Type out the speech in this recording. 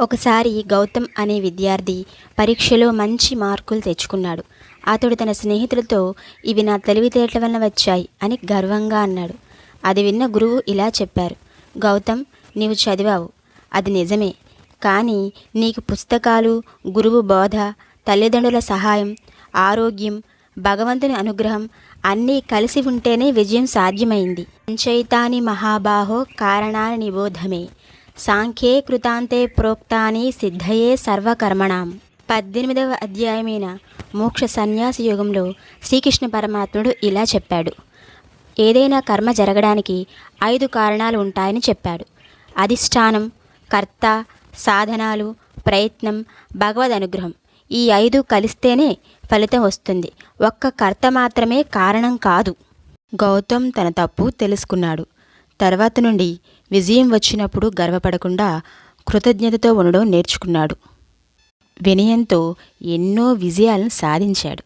ఒకసారి గౌతమ్ అనే విద్యార్థి పరీక్షలో మంచి మార్కులు తెచ్చుకున్నాడు. అతడు తన స్నేహితులతో ఇవి నా తెలివితేటల వలన వచ్చాయి అని గర్వంగా అన్నాడు. అది విన్న గురువు ఇలా చెప్పారు. గౌతమ్ నీవు చదివావు. అది నిజమే. కానీ నీకు పుస్తకాలు గురువు బోధ తల్లిదండ్రుల సహాయం ఆరోగ్యం భగవంతుని అనుగ్రహం అన్నీ కలిసి ఉంటేనే విజయం సాధ్యమైంది. పంచైతాని మహాబాహో కారణాన్ని నిబోధమే. సాంఖ్యే కృతాంతే ప్రోక్తాని సిద్ధయే సర్వకర్మణాం. పద్దెనిమిదవ అధ్యాయమైన మోక్ష సన్యాస యుగంలో శ్రీకృష్ణ పరమాత్ముడు ఇలా చెప్పాడు. ఏదైనా కర్మ జరగడానికి ఐదు కారణాలు ఉంటాయని చెప్పాడు. అధిష్టానం కర్త సాధనాలు ప్రయత్నం భగవద్ అనుగ్రహం ఈ ఐదు కలిస్తేనే ఫలితం వస్తుంది. ఒక్క కర్త మాత్రమే కారణం కాదు. గౌతమ్ తన తప్పు తెలుసుకున్నాడు. తర్వాత నుండి విజయం వచ్చినప్పుడు గర్వపడకుండా కృతజ్ఞతతో ఉండడం నేర్చుకున్నాడు. వినయంతో ఎన్నో విజయాలను సాధించాడు.